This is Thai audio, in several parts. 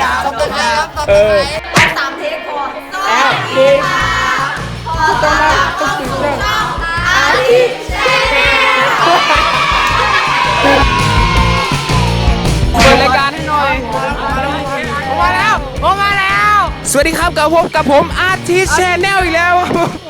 ครับขอบคุณครับขอบเอคุณอครับสามเทคพออ้าวจริงถูกต้องมากต้องตื่นเต้นอาทิตย์แชร์เปิดรายการให้หน่อยผมมาแล้วผมมาแล้ว สวัสดีครับกับผมกับผมอาร์ติสแชนแนลอีกแล้ว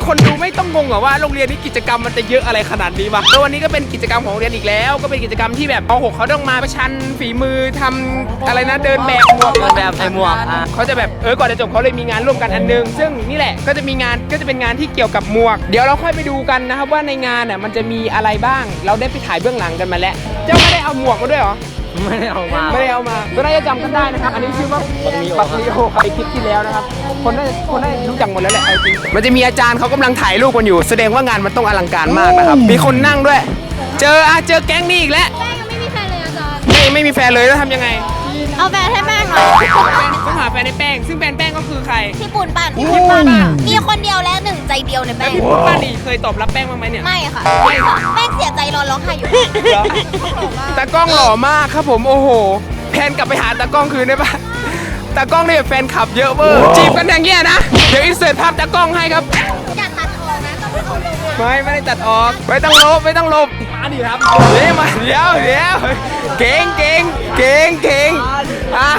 คนดูไม่ต้องงงเหรอว่าโรงเรียนนี้กิจกรรมมันจะเยอะอะไรขนาดนี้วะแล้ววันนี้ก็เป็นกิจกรรมของโรงเรียนอีกแล้ว ก็เป็นกิจกรรมที่แบบป .6 เขาต้องมาประชันฝีมือทำอะไรนะเดินแบบหมวกเดินแบบใส่หมวกอะเขาจะแบบเออก่อนจะจบเขาเลยมีงานร่วมกันอันนึง ซึ่งนี่แหละก็จะมีงานก็จะเป็นงานที่เกี่ยวกับหมวก เดี๋ยวเราค่อยไปดูกันนะครับว่าในงานน่ะมันจะมีอะไรบ้าง เราได้ไปถ่ายเบื้องหลังกันมาแล้ว เจ้าไม่ได้เอาหมวกมาด้วยเหรอ ไม่ได้เอามาไม่ได้เอามาก็น่าจะจำกันได้นะครับ อันนี้ชื่อว่าบักลีโอครับไปคลิปที่แล้วนะครับ คนน่าคนน่าจะรู้จักหมดแล้วแหละเอาจริงมันจะมีอาจารย์เขากำลังถ่ายรูปกันอยู่ แสดงว่างานมันต้องอลังการมากนะครับ มีคนนั่งด้วย เจออะเจอแก๊งนี้อีกแล้ว แป้งยังไม่มีแฟนเลยอาจารย์ ไม่ไม่มีแฟนเลยแล้วทำยังไง เอาแฟนให้แป้งหน่อยต้องหาแฟนในแป้ง ซึ่งแฟนแป้งก็คือใครพี่ปุ่นปั่นพี่ปุ่นปั่นมีคนเดียวและหนึ่งใจเดียวในแล้แป้วงพี่ปุ๊กป้านี่เคยตอบรับแป้งบ้างไหมเนี่ย ไม่ค่ะแป้งเสียใจรอร้องไห้อยู่เหรอตากล้องหล่อมากครับผมโอ้โหแพนกลับไปหาตากล้องคืนได้ปะตากล้องนี่แฟนขับเยอะเวอร์จีบกันอย่างเงี้ยนะ เดี๋ยวอินเสิร์ตภาพตากล้องให้ครับ ไม่ไม่ได้ตัดออก ไม่ต้องลบไม่ต้องลบมาดิครับเดี๋ยวมาเดี๋ยวเดี๋ยวเก่งเก่งเก่งเก่งอะ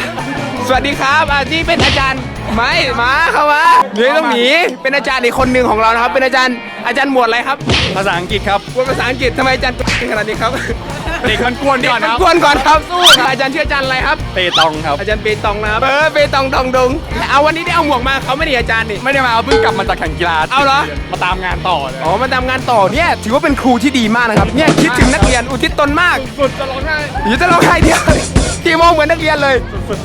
สวัสดีครับอะนี่เป็นอาจารย์ไม่มาเข้ามาเดี๋ยวต้องหนีเป็นอาจารย์อีกคนหนึ่งของเรานะครับ เป็นอาจารย์อาจารย์หมวดอะไรครับภาษาอังกฤษครับหมวดภาษาอังกฤษทำไมอาจารย์ตัวขนาดนี้ครับเด็กมันกวนก่อนครับกวนก่อนครับสู้อาจารย์ชื่ออาจารย์อะไรครับ เปตองครับ อาจารย์เปตองนะครับเออเปตองดองดงเอาวันนี้ได้เอาหมวกมาเขาไม่ได้อาจารย์นี่ไม่ได้มาเอาเพิ่งกลับมาจากแข่งกีฬาเอาเหรอมาตามงานต่อเลยอ๋อมาทำงานต่อเนี่ยถือว่าเป็นครูที่ดีมากนะครับเนี่ยคิดถึงนักเรียนอุทิศตนมากสุดจะร้องไห้อยู่จะร้องไห้เดียว ที่มองเหมือนนักเรียนเลย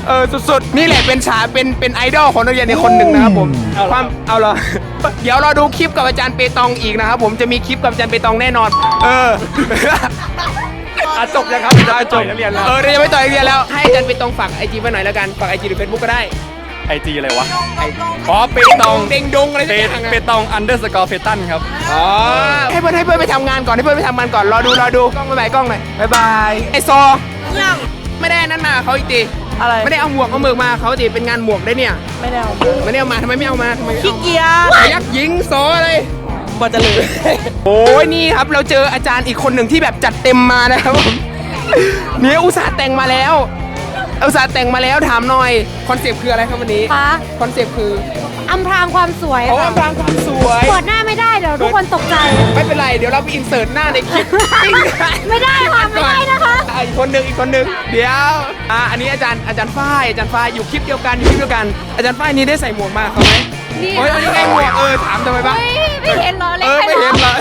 เออสุดๆ นี่แหละเป็นฉาเป็นเป็นไอดอลของนักเรียนในคนหนึ่งนะครับผมความเอาเหรอ เดี๋ยวเราดูคลิปกับอาจารย์เปตองอีกนะครับผมจะมีคลิปกับอาจารย์เปตองแน่นอน เอออะจบยังครับได้จบนักเรียนแล้วเออเดี๋ยวจะไปต่อนักเรียนแล้วให้อาจารย์เปตองฝากไอจีไปหน่อยแล้วกันฝากไอจีหรือเฟซบุ๊กก็ได้ไอจีอะไรวะอ๋อเปตองเด้งดงอะไรเปเปตองอันเดอร์สกอร์เฟตันครับอ๋อให้เพื่อนให้เพื่อนไปทำงานก่อนให้เพื่อนไปทำงานก่อนรอดูรอดูกล้องบ๊ายบายกล้องหน่อยบายบายไอซอยัง ไม่ได้นั่นมาเขาอีกทีอะไรไม่ได้เอาหมวกเอาหมือมาเขาจีเป็นงานหมวกได้เนี่ยไม่ได้เอาไม่ได้เอามาทำไมไม่เอามาทำไมไม่ขี้เอาเกียจยักษ์หญิงโซเลยบอจะลืมโอ้ยนี่ครับเราเจออาจารย์อีกคนหนึ่งที่แบบจัดเต็มมานะครับผมเนี่ยอุตส่าห์แต่งมาแล้วอุตส่าห์แต่งมาแล้วถามหน่อยคอนเซปต์คืออะไรครับวันนี้คะ คอนเซปต์คือ อำพรางความสวยโอ้ค่ะพรางความสวย เปิดหน้าไม่ได้เดี๋ยวทุกคนตกใจ ไม่เป็นไร เดี๋ยวเราไปอินเสิร์ตหน้าในคลิปไม่ได้ค่ะไม่ได้นะคะ อ่อีกคนหนึ่งอีกคนหนึ่งเดี๋ยวอะอันนี้อาจารย์อาจารย์ฝ้ายอาจารย์ฝ้ายอยู่คลิปเดียวกันอยู่คลิปเดียวกัน อาจารย์ฝ้ายนี่ได้ใส่หมวกมาเขาไหมนี่โอ้ยอันนี้ไงหมวกเออถามทำไมบ้างเฮ้ยไม่เห็นเหรอเล็เอกอไปไม่เหรเห็อนเหรอ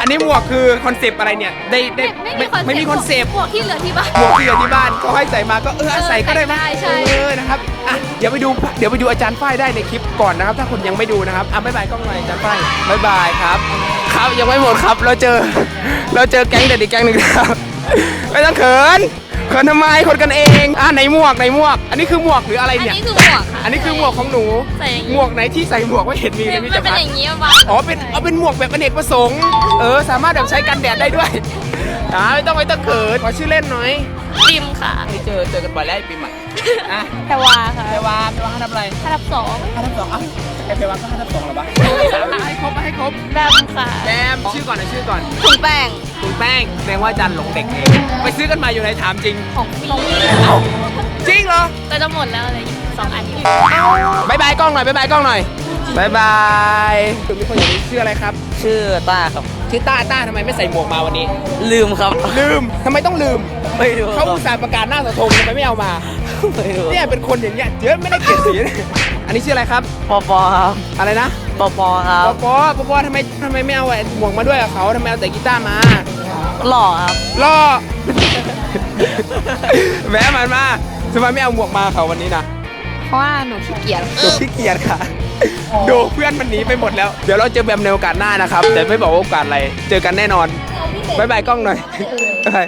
อันนี้หมวกคือคอนเซปต์อะไรเนี่ยได้ได้ไม่ไม่ไม่มีคอนเซปต์ พวกที่เหลือที่บ้าน หมวกที่อยู่ที่บ้านเขาให้ใส่มาก็เออใส่ก็ได้ไหมใส่ได้ใช่ เออนะครับอะเดี๋ยวไปดูเดี๋ยวไปดูอาจารย์ฝ้ายได้ในคลิปก่อนนะครับ ถ้าคุณยังไม่ดูนะครับอะบ๊ายบายกล้องหน่อยอาจารย์ฝ้ายบ๊ายบายครับ ครับยังไม่หมดครับเราเจอ เราเจอแก๊งเด็กอีกแก๊งหนึ่งครับไม่ต้องเขินเขินทำไมคนกันเองอะไหนหมวกไหนหมวก อันนี้คือหมวกหรืออะไรอันเนี่ยนี้คือหมวกค่ะอันนี้คือหมวกของหนู ใส่อย่างนี้หมวกไหนที่ใส่หมวกไม่เห็นมีเลยมันพี่จะเป็นพัด อย่างนี้วะอ๋อเป็นเอาเป็นหมวกแบบอเนกประสงค์ เออ สามารถแบบใช้กันแดดได้ด้วยอ่าไม่ต้องไม่ต้องเขินขอชื่อเล่นหน่อยปิมค่ะไม่เจอเจอกันบ่อยแล้วไอ้ปีใหม่ อะแพรวาค่ะเทวาเทวาห้าทับอะไรระดับสองห้าทับสองอะไอ้เทวาก็ห้าทับสองเหรอวะให้ครบให้ครบแบมค่ะแบมชื่อก่อนนะชื่อก่อนถุงแป้งคุณแป้งแสดงว่าอาจันหลงเด็กเองไปซื้อกันมาอยู่ไหนถามจริง ของฟรีจริงเหรอก็จะหมดแล้วเลยสองอันบายบายกล้องหน่อยบายบายกล้องหน่อยบายบายมีคนอย่างนี้ชื่ออะไรครับ ชื่อต้าครับ ชื่อต้าต้าทำไมไม่ใส่หมวกมาวันนี้ ลืมครับ ลืมทำไมต้องลืมไม่รู้เขาอุตส่าห์ประกาศหน้าเสาธงทำไมไม่เอามา ไม่รู้เนี่ยเป็นคนอย่างเงี้ยเยอะไม่ได้เกลียดสีอันนี้ชื่ออะไรครับ ปอปอครับอะไรนะปอปอครัปบอปอปอปอทำไมทำไมไม่เอาไอ้หมวกมาด้วยกับเขาทำไมเอาแต่กีตาร์มาหล่อครับล่อ แหมมันมาทำไมไม่เอาหมวกมาเขาวันนี้นะเพราะว่าหนูขี้เกียจดูขี้เกียจค่ะ ดูเพื่อนมันหนีไปหมดแล้ว เดี๋ยวเราเจอแบมในโอกาสหน้านะครับ แต่ไม่บอกว่าโอกาสอะไร เจอกันแน่นอนบายบายกล้องหน่อยบ๊ายบาย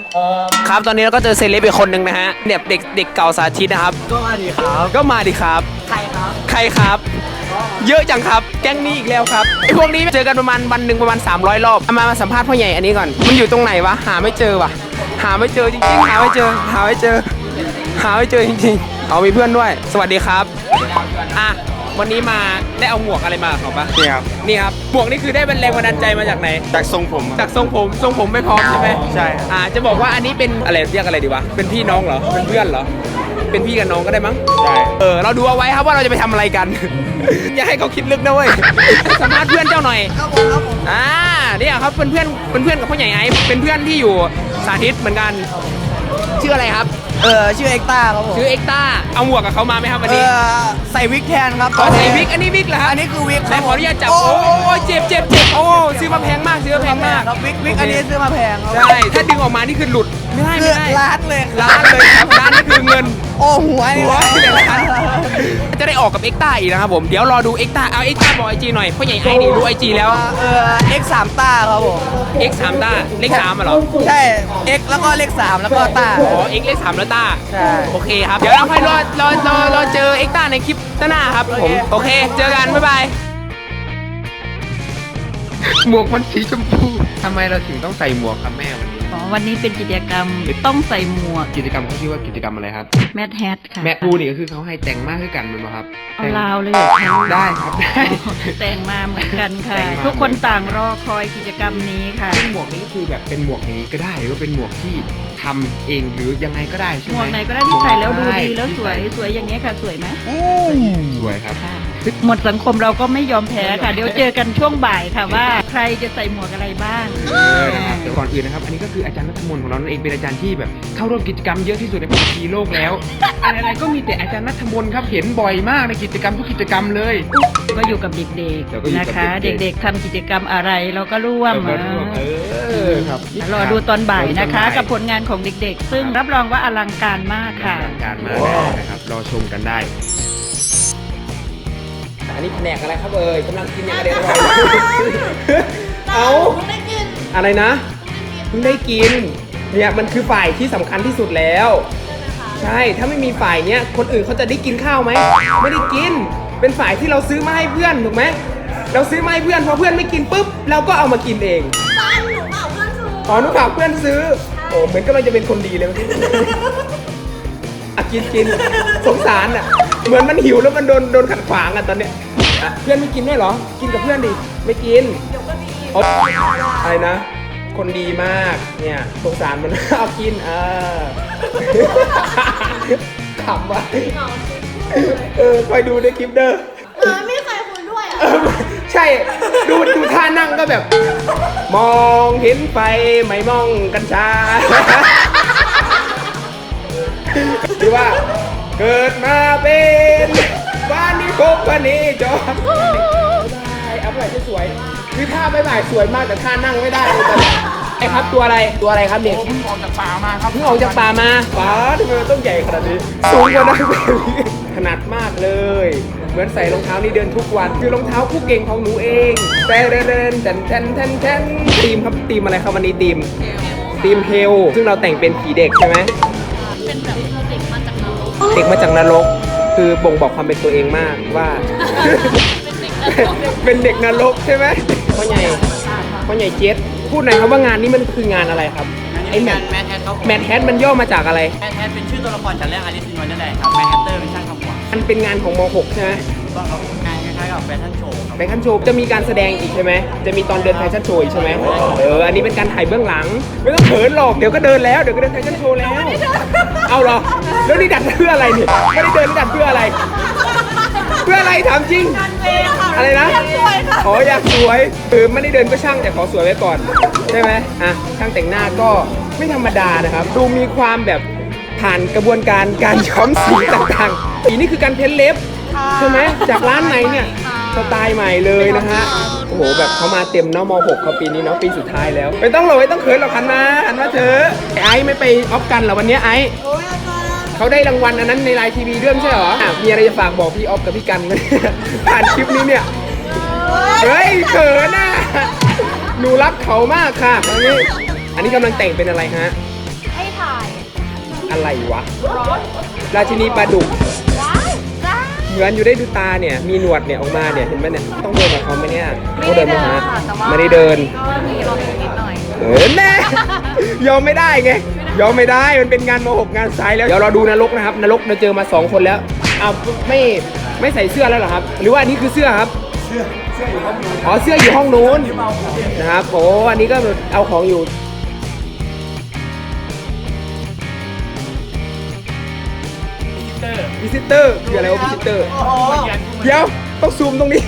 ครับตอนนี้เราก็เจอเซเลบอีกคนหนึ่งนะฮะเนี่ยเด็กเด็กเก่าสาธิตนะครับ ก็มาดีครับ ก็มาดิครับ ใครครับ ใครครับ เยอะจังครับ แก๊งนี้อีกแล้วครับไอพวกนี้เจอกันประมาณวันหนึ่งประมาณ 300 รอบเอามามาสัมภาษณ์พ่อใหญ่อันนี้ก่อน มันอยู่ตรงไหนวะ หาไม่เจอวะหาไม่เจอจริงๆ หาไม่เจอ หาไม่เจอ หาไม่เจอจริงๆ เอามีเพื่อนด้วย สวัสดีครับ อะ วันนี้มาได้เอาหมวกอะไรมากับเขาปะนี่ครับ นี่ครับหมวกนี่คือได้เป็นแรงบันดาลใจมาจากไหน จากทรงผมจากทรงผมทรงผมไม่พร้อมใช่ไหมใช่ อ่าจะบอกว่าอันนี้เป็นอะไรเรียกอะไรดีวะเป็นพี่น้องเหรอเป็นเพื่อนเหรอเป็นพี่กับน้องก็ได้มั้ง ใช่ เออเราดูเอาไว้ครับว่าเราจะไปทำอะไรกัน อย่าให้เขาคิดลึกนะเว้ยสัมภาษณ์เพื่อนเจ้าหน่อยครับผมครับผมอ่าเนี่ยครับเป็นเพื่อนเป็นเพื่อนกับพ่อใหญ่ไอ้เป็นเพื่อนที่อยู่สาธิตเหมือนกัน ชื่ออะไรครับ เออชื่อเอ็กต้าครับผมชื่อเอ็กต้าเอาหมวกกับเขามาไหมครับวันเอนี้อใส่วิกแทนครับขอใส่วิกอันนี้วิกเหรอครับอันนี้คือวิกไหนขออนุญาตจับโอ้ยเจ็บเจ็บเจ็บโอ้ซื้อมาแพงมากซื้อมาแพงมาก ครับวิกวิกอันนี้ซื้อมาแพงครับ ใช่ ถ้าดึงออกมานี่คือหลุด ไม่ได้คือไม่ได้ร้านเลยร้านเลยครับร้านนี่คือเงิน โอ้หัวนี่หัวนะที่ไหนร้านจะได้ออกกับเอ็กต้าอีกนะครับผม เดี๋ยวรอดูเอ็กต้าเอาเอ็กต้าบอกไอจีหน่อยพ่อใหญ่ไอ้นี่รู้ไอจีแล้ว เออ X 3ต้าครับผม X 3ต้า เลข3อะเหรอ ใช่ X แล้วก็เลข3แล้วก็ต้า อ๋อ X เลข3แล้วต้าใช่โอเคครับ เดี๋ยวเราค่อยรอรอรอรอเจอ X ต้าในคลิปหน้าครับผม โอเค เจอกัน บ๊ายบายหมวกมันสีชมพู ทำไมเราถึงต้องใส่หมวกครับแม่วันนี้ อ๋อวันนี้เป็นกิจกรรมต้องใส่หมวก กิจกรรมเขาชื่อว่ากิจกรรมอะไรครับ แมทแฮทค่ะแม่ปูนี่ก็คือเขาให้แต่งมากขึ้นกันมันบ่ครับเอาลาวเลยเหรอคะได้ครับได้ แต่งมาเหมือนกันค่ะ แต่งมา ทุกคนต่างรอคอยกิจกรรมนี้ค่ะ ซึ่งหมวกนี้ก็คือแบบเป็นหมวกอย่างนี้ก็ได้หรือว่าเป็นหมวกที่ทำเองหรือยังไงก็ได้ใช่หไหมมวกไหนก็ได้ที่ใส่แล้วดูดีแล้วสวยที่สวยอย่างนี้ยค่ะ สวยไหมสวยครับ ค่ะ หมดสังคมเราก็ไม่ยอมแพ้ค่ะ เดี๋ยวเจอกันช่วงบ่ายค่ะว่า ใครจะใส่หมวกอะไรบ้าง เออนะครับเดี๋ยวก่อนอื่นนะครับ อันนี้ก็คืออาจารย์นัทมนต์ของเรานั่นเองเป็นอาจารย์ที่แบบเข้าร่วมกิจกรรมเยอะที่สุดในปัตตภีโลกแล้วอะไรๆก็มีแต่อาจารย์นัทมนต์ครับเห็นบ่อยมากในกิจกรรมทุกกิจกรรมเลย ก็อยู่กับเด็กเดี๋ยวก็อยู่ๆกับนะคะ เด็เด็กกๆทำกิจกรรมอะไรเราก็ร่วมเออร่วมเออครับรอดูตอนบ่ายนะคะรอดูตอนบ่ายกับผลงานของเด็กๆ ซึ่งรับรองว่าอลังการมากค่ะ อลังการมากแน่นะครับรอชมกันได้ อันนี้แผนกอะไรครับเอ่ยกำลังกินอย่างเดียวเอาอะไรนะเพิ่งได้กินเนี่ยมันคือฝ่ายที่สำคัญที่สุดแล้ว ใช่ถ้าไม่มีฝ่ายเนี้ยคนอื่นเขาจะได้กินข้าวไหมไม่ได้กิน เป็นฝ่ายที่เราซื้อมาให้เพื่อนถูกไหมเราซื้อมาให้เพื่อนพอเพื่อนไม่กินปุ๊บเราก็เอามากินเองอ๋อหนูฝากเพื่อนซื้อโอ้เหมือนกำลังจะเป็นคนดีเลยเมื่อกี้อะกินกินสงสารอะเหมือนมันหิวแล้วมันโดนโดนขัดขวางอะตอนเนี้ยอะ เพื่อนไม่กินด้วยเหรอ กินกับเพื่อนดิ ไม่กิน เดี๋ยวก็มีอะไรนะ คนดีมาก เนี่ยสงสารมัน เอากิน เออขำว่ะเออคอยดูในคลิปเด้อ เออไม่เคยคุยด้วยอะเออใช่ ดูดูท่านั่งก็แบบ มองเห็นไฟไม่มองกัญชาหรือว่าเกิดมาเป็น บ้านนี้คบวันนี้จอดได้เอาไปสวยๆคือท่าใบใหม่สวยมากแต่ท่านั่งไม่ได้เลยตอนนี้ไอ้ครับตัวอะไรตัวอะไรครับเนี่ยเพิ่งออกจากป่ามาครับเพิ่งออกจากป่ามาป่าทำไมมันต้องใหญ่ขนาดนี้สูงกว่านั้นขนาดมากเลย เหมือนใส่รองเท้านี่เดินทุกวันคือรองเท้าคู่เก่งของหนูเองแต่เดินเดินแทนแทนแทนแทนทีมครับทีมอะไรครับวันนี้ทีมทีมเฮลซึ่งเราแต่งเป็นผีเด็กใช่ไหมเป็นแบบเด็กมาจากนรกเด็กมาจากนรก คือบ่งบอกความเป็นตัวเองมากว่าเป็นเด็กนรกเป็นเด็กนรกใช่ไหมพ่อใหญ่พ่อใหญ่เจสพูดหน่อยครับว่างานนี้มันคืองานอะไรครับไอ้แมทแมทแฮทเขาแมทแฮทมันย่อมาจากอะไรแมทแฮทเป็นชื่อตัวละครจากเรื่องอลิซ in Wonderland ครับแมทแฮตเตอร์เป็นช่างทำหัวมันเป็นงานของม .6 ใช่ไหมก็เขางานค ล้ายๆกับแฟชั่นโชว์ครับ แฟชั่นโชว์จะมีการแสดงอีกใช่ไหม จะมีตอนเดินแฟชั่นโชว์อีกใช่ไหมเออ อันนี้เป็นการถ่ายเบื้องหลัง ไม่ต้องเขินหรอก เดี๋ยวก็เดินแล้ว เดี๋ยวก็เดินแฟชั่นโชว์แล้ว เอาเหรอ แล้วนี่ดัดเพื่ออะไรเนี่ยไม่ได้เดินแล้วดัดเพื่ออะไร เพื่ออะไรถามจริง อะไรนะอ๋ออยากสวยคือไม่ได้เดินก็ช่างแต่ขอสวยไว้ก่อน ใช่ไหมอะ ช่างแต่งหน้าก็ไม่ธรรมดานะครับ ดูมีความแบบผ่านกระบวนการการย้อมสีต่างๆสีนี่คือการเพ้นเล็บ ใช่ไหมจากร้านไหนเนี่ยสไตล์ใหม่เลยนะฮะโอ้โหแบบเขามาเต็มเนาะม .6 เขาปีนี้เนาะปีสุดท้ายแล้ว ไม่ต้องหลบไม่ต้องเขินหรอกหันมาหันมาเถอะไอ้ไอ้ไม่ไปออฟกันเหรอวันเนี้ยไอ้เขาได้รางวัลอันนั้นในไลน์ทีวีด้วยไม่ใช่เหรออะมีอะไรจะฝากบอกพี่ออฟกับพี่กันไหม ผ่านคลิปนี้เนี่ยเฮ้ยเขินน่ะหนูรักเขามากค่ะอันนี้อันนี้กำลังแต่งเป็นอะไรฮะให้ถ่ายอะไรวะ ราชินีปลาดุกว้าวจ้าเหมือนอยู่ได้ดูตาเนี่ย มีหนวดเนี่ยออกมาเนี่ยเห็นไหมเนี่ย ต้องเดินกับเขาไหมเนี่ยเขาเดินไหมฮะไม่ได้เดิน ก็มีรถนิดหน่อย เออแน่ยอมไม่ได้ไงไม่ได้ยอมไม่ได้ มันเป็นงานมหกงานสายแล้ว เดี๋ยวเราดูนรกนะครับ นรกเราเจอมาสองคนแล้วอ้าวไม่ไม่ใส่เสื้อแล้วเหรอครับ หรือว่าอันนี้คือเสื้อครับ เสื้อ เสื้ออยู่ห้องนู้น อ๋อ เสื้ออยู่ห้องนู้นนะครับ โอ้อันนี้ก็เอาของอยู่ วิซิเตอร์คืออะไรวะวิซิเตอร์ เดี๋ยวต้องซูมตรงนี้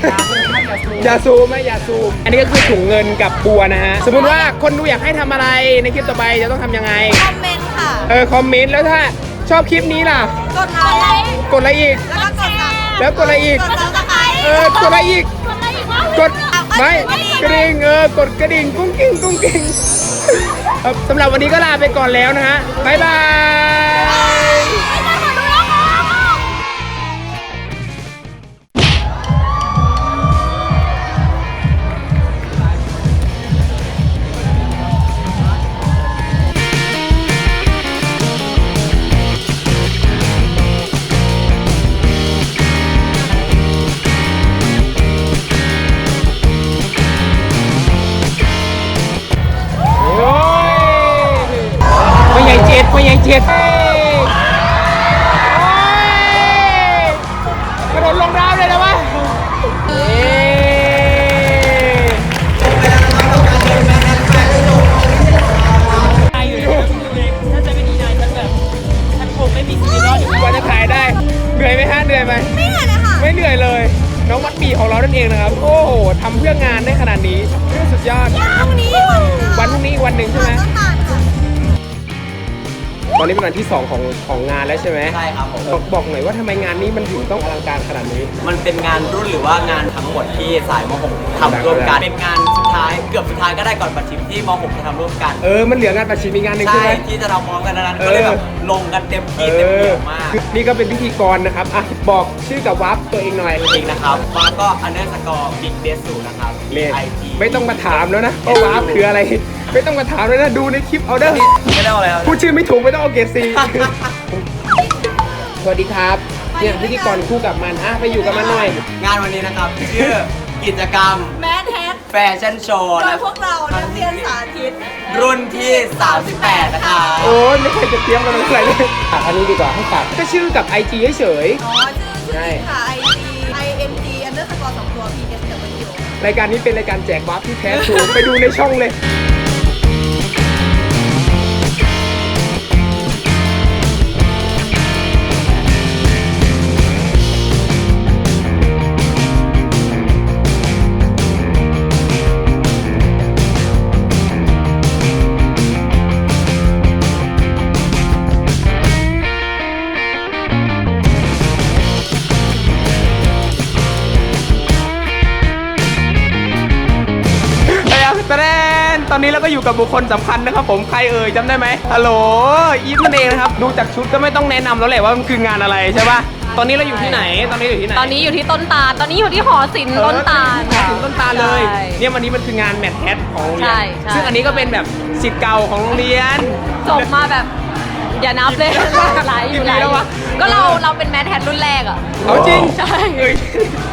อย่าซูมไหมอย่าซูม อันนี้ก็คือถุงเงินกับบัวนะฮะ สมมุติว่าคนดูอยากให้ทำอะไรในคลิปต่อไปจะต้องทำยังไง คอมเมนต์ค่ะ เออคอมเมนต์แล้วถ้าชอบคลิปนี้ล่ะ กดไลค์กดอะไรอีก แล้วก็กดซับแล้วกดอะไรอีก กดซับสไครต์เออ กดอะไรอีก กดอะไรอีกวะกดไม่กระดิ่งเออกดกระดิ่งกุ้งกิ้งกุ้งกิ้งครับสำหรับวันนี้ก็ลาไปก่อนแล้วนะฮะบ๊ายบาย 2 ของของงาน แล้วใช่ไหมใช่ครับผม บอกบอกหน่อยว่าทำไมงานนี้มันถึงต้องอลังการขนาดนี้ มันเป็นงานรุ่นหรือว่างานทั้งหมดที่สายม .6 ทำร่วมกัน เป็นงานสุดท้ายเกือบสุดท้ายก็ได้ก่อนปัจฉิมที่ม .6 จะทำร่วมกัน เออ มันเหลืองานประชิมอีกงานหนึ่งใช่ใช่ไหม ที่จะทำพร้อมกันนั้นเออก็เลยแบบลงกันเต็มเอที่เต็มอเหนียวมาก คือนี่ก็เป็นพิธีกรนะครับ อะ บอกชื่อกับวับตัวเองหน่อยจริงนะครับมาก็อันเดอร์สกอร์บิ๊กเดสูนะครับเรียนไอจีไม่ต้องมาถามแล้วนะว่าวับคืออะไร ไม่ต้องมาถามแล้วนะ ดูในคลิปเอาเด้อ ไม่ได้เอาอะไรครับ พูดชื่อไม่ถูกไม่ต้องเอาเกรดซี สวัสดีครับเนี่ยพิธีกรคู่กับมันอะไปอยู่กับมันหน่อย งานวันนี้นะครับชื่อกิจกรรมแมทแฮทแฟชั่นโชว์ โดยพวกเรานักเรียนสาธิต รุ่นที่ 38 นะคะโอ้ยไม่เคยจะเตรียมกันอะไรเลยอะอันนี้ดีกว่าให้ฝากก็ชื่อกับ IG เฉยอ๋อชื่อชื่อจริงค่ะ I G I M G underscore สองตัว P S W ๆรายการนี้เป็นรายการแจกวับที่แท้ทรูไปดูในช่องเลย ก็อยู่กับบุคคลสำคัญนะครับผมใครเอ่ยจำได้ไหมฮัลโหลอีฟนั่นเองนะครับดูจากชุดก็ไม่ต้องแนะนำแล้วแหละว่ามันคืองานอะไรใช่ปะตอนนี้เราอยู่ที่ไหนตอนนี้อยู่ที่ไหนตอนนี้อยู่ที่ต้นตาลตอนนี้อยู่ที่หอศิลป์ต้นตาลเออถึงต้นตาลเลยใช่เนี่ยวันนี้มันคืองานแมทแฮทของโรงเรียใช่นใช่ซึ่งอันนี้ก็เป็นแบบสิทธิ์เก่าของโรงเรียนจบมาแบบอย่านับเลยหลายอยู่หลายอ กี่ปีแล้วยู่วะก็เราเราเป็นแมทแทนรุ่นแรกอะ เอาจริงใช่ เอ้ย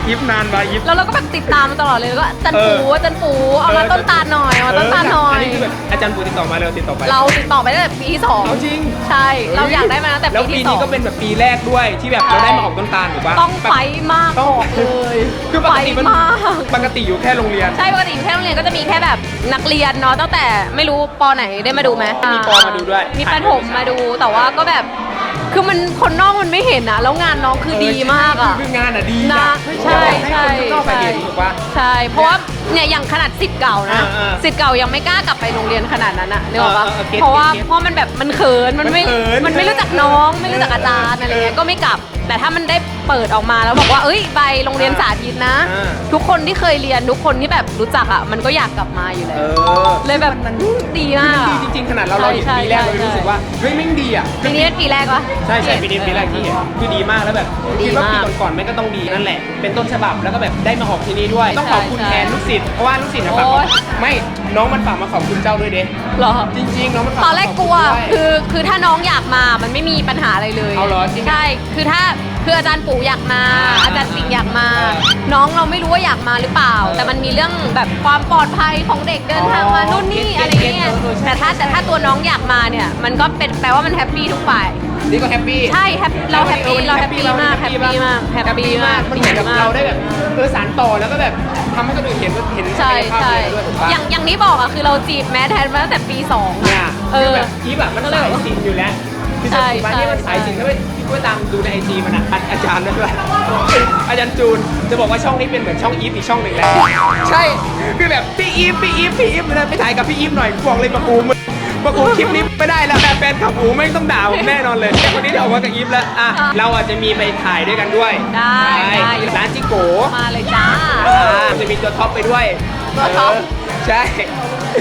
ยิบนานไปยิบ แล้วเราก็แบบติดตามมาตลอดเลยแล้วก็จันเอปูอจันปูเอามาต้นตาลหน่อยเอามาต้นตาลหน่ออัยนนี้คือแบบอาจารย์ปูติดต่อมาเลยติดต่อไปเราติดต่อไปตั้งแต่ปีที่สองเอาจริงใช่เราอยากได้มาตั้งแต่แล้วปีปีที่สอนี้ง ก็เป็นแบบปีแรกด้วยที่แบบเราได้มาออกต้นตาลถูกปะต้องไฟมากต้องบอกเลยคือปกติมันไฟมาก ปกติอยู่แค่โรงเรียน ใช่ปกติอยู่แค่โรงเรียนก็จะมีแค่แบบนักเรียนเนาะตั้งแต่ไม่รู้ปอไหนได้มาดูไหมมีปมาดูด้วยมีประถมมาดูแต่ว่าก็แบบ คือมันคนนอกมันไม่เห็นอะแล้วงานน้องคือดีมากอะคืองานอะดีนะไม่ใช่ใช่ใช่ให้คนข้างนอกไปเห็นถูกปะ ใช่ เพราะว่าเนี่ยอย่างขนาดสิทธิ์เก่านะอ่าอ่าสิทธิ์เก่ายังไม่กล้ากลับไปโรงเรียนขนาดนั้นอะนึกออกปะเออเออเก็ตเพราะว่าเก็ตเพราะมันแบบมันเขินมันไม่มันเขินมันไม่รู้จักน้อง ไม่รู้จักอาจารย์อะไรเงี้ยก็ไม่กลับ แต่ถ้ามันได้ เปิดออกมาแล้วบอกว่า เอ้ยใบโรงเรียนสาธิตนะ อ่า ทุกคนที่เคยเรียนทุกคนที่แบบรู้จักอะมันก็อยากกลับมาอยู่แล้เอวอเลยแบบมันดีมากดีอะจริงๆขนาดเราเราเห็นใช่ปีแรกเราใช่รู้สึกว่าเฮ้ยแม่งดีอะ ปีนี้เป็นปีแรกวะ ใช่ใช่ปีนี้ปีแรกที่เห็นคือดีมากแล้วแบบดีคิดว่าปีมากก่อนๆแม่งก็ต้องดีนั่นแหละ เป็นต้นฉบับแล้วก็แบบได้มาออกที่นี่ด้วย ต้องขอบคุณใช่แทนลูกศิษย์เพราะว่าลูกศิษย์อะฝากโอ๊ย ไม่น้องมันฝากมาขอบคุณเจ้าด้วยเด้เหรอ จริงๆน้องมันฝากตอนแรกมากลัวขบณด้วย คือ คือถ้าน้องอยากมา มันไม่มีปัญหาอะไรเลยเอาเหรอจริงใช่ คือถ้า คืออาจารย์ปู่อยากมา อาจารย์สิงห์อยากมา น้องเราไม่รู้ว่าอยากมาหรือเปล่า แต่มันมีเรื่องแบบความปลอดภัยของเด็กเดินทางมานู่นนี่อะไรเงี้ยแต่ถ้าแต่ถ้าตัวน้องอยากมาเนี่ย มันก็เป็นแปลว่ามันแฮปปี้ทุกฝ่าย นี่ก็แฮปปี้ ใช่แฮปเราแฮปปี้เราแฮปปี้มากแฮปปี้มากแฮปปี้มากมันเหมือนกับเราได้แบบเออสารต่อแล้วก็แบบทำให้คนอื่นเห็นเห็นใช่ศักยภาพใช่ตัวเองด้วยถูกปะอย่างอย่างนี้บอกอะคือเราจีบแมทแทนมาตั้งแต่ปีสองเนี่ยเอคืออแบบอีฟแบบมันสายสินอยู่แล้ว คือใช่จะมาที่มันใช่สายสินถ้าไม่พี่ก็ตามดูในไอจีมันอะอาอาจารย์ด้วยอาจารย์จูนจะบอกว่าช่องนี้เป็นเหมือนช่องอีฟอีกช่องหนึ่งแล้วใช่คือแบบพี่อีฟพี่อีฟพี่อีฟนะไปถ่ายกับพี่อีฟหน่อยบอกเลยปะกูมึงปะกูคลิปนี้ไม่ได้แล้วแฟนขับอูไม่งต้องด่าผมแน่นอนเลยแต่คนนี้เดี๋ยวออกมากับอีฟแล้วอะเราอาจจะมีไปถ่ายด้วยกันด้วยได้ได้ร้านจิโกมาเลยจ้าอ่าจะมีตัวท็อปไปด้วยตัวท็อปเใช่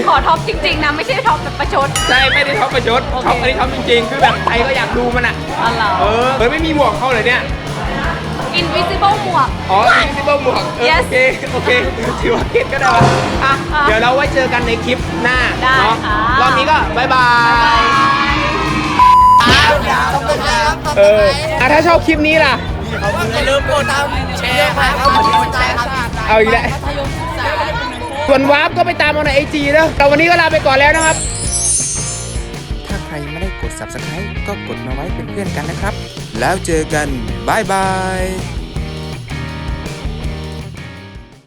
ขอท็อปจริง ๆ นะ ไม่ใช่ท็อปแบบประชด ใช่ไม่ได้ท็อปประชดโอเคท็อปอันนี้ท็อปจริงๆ คือแบบใครก็อยากดูมันอะอ๋อเหรอ เออเฮ้ยไม่มีหมวกเข้าเลยเนี่ย invisible หมวก อ๋อ invisible หมวกเออ Yes โอเคโอเคถือว่าเก็ตก็ได้วะอะค่ะเดี๋ยวเราไว้เจอกันในคลิปหน้าได้เนาะค่ะ รอบนี้ก็บายบายเอออะถ้าชอบคลิปนี้ล่ะ อย่าลืมกดตามแชร์ครับเอามาที่ใจครับ เอาอีกแล้ว ส่วนวาร์ปก็ไปตามเอาในไอจีนะแต่วันนี้ก็ลาไปก่อนแล้วนะครับ ถ้าใครไม่ได้กด subscribe ก็กดมาไว้เป็นเพื่อนกันนะครับ แล้วเจอกันบ๊ายบาย